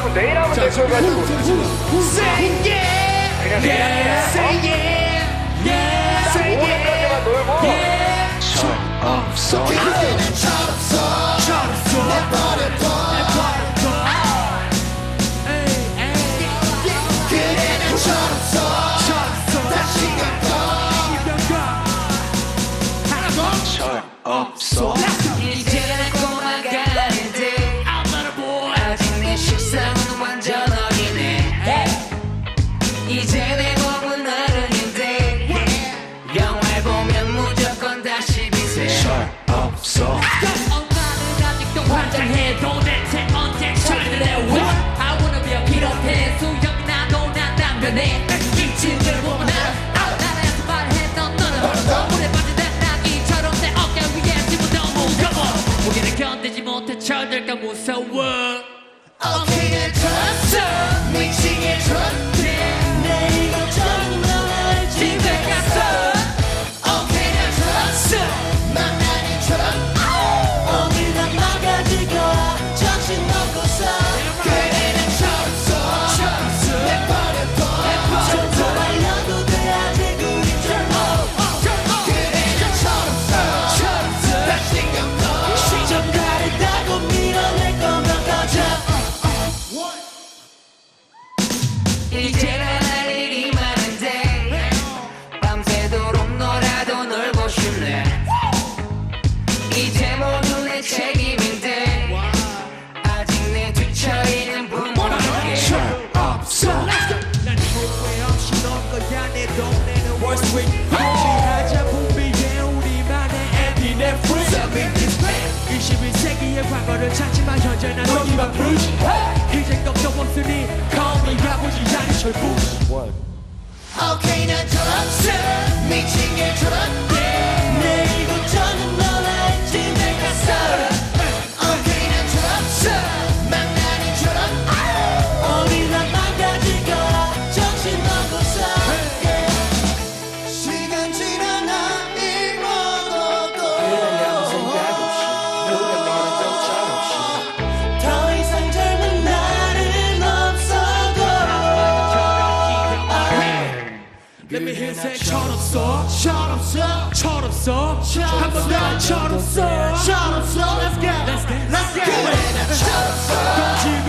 그럼 내일 하면 될 걸 가지고 Say yeah, 그냥 내일 yeah, 하면 say yeah, yeah, say yeah, 오늘까지만 놀고 yeah. 없어 철없어, 이제 내 몸은 어른인데 영화를 보면 무조건 다시 비세. 없어. 엄마는 아직도 환장해 도 대체 언제 철들해 왜 I wanna be a 피로해 수염이 나도 난 남편해 이친들 보면 나 나라에서 말했던 너는 물에 빠진 대나기처럼 내 어깨 위에 집은 너무 무거워 무게를 견디지 못해 철들까 무서워. 오 이제는 할 일이 많은데 밤새도록 너라도 놀고 싶네. 이제 모두 내 책임인데 아직 내 뒤처리는 부모님께 없어. 난 후회 없이 넌 거야 내 동네는 월스트 아버지 아니 철부시 오케이 인생 철없어 철없어 철없어 한번 더 철없어 철없어 Let's get Let's get Let's get 철없어 던지고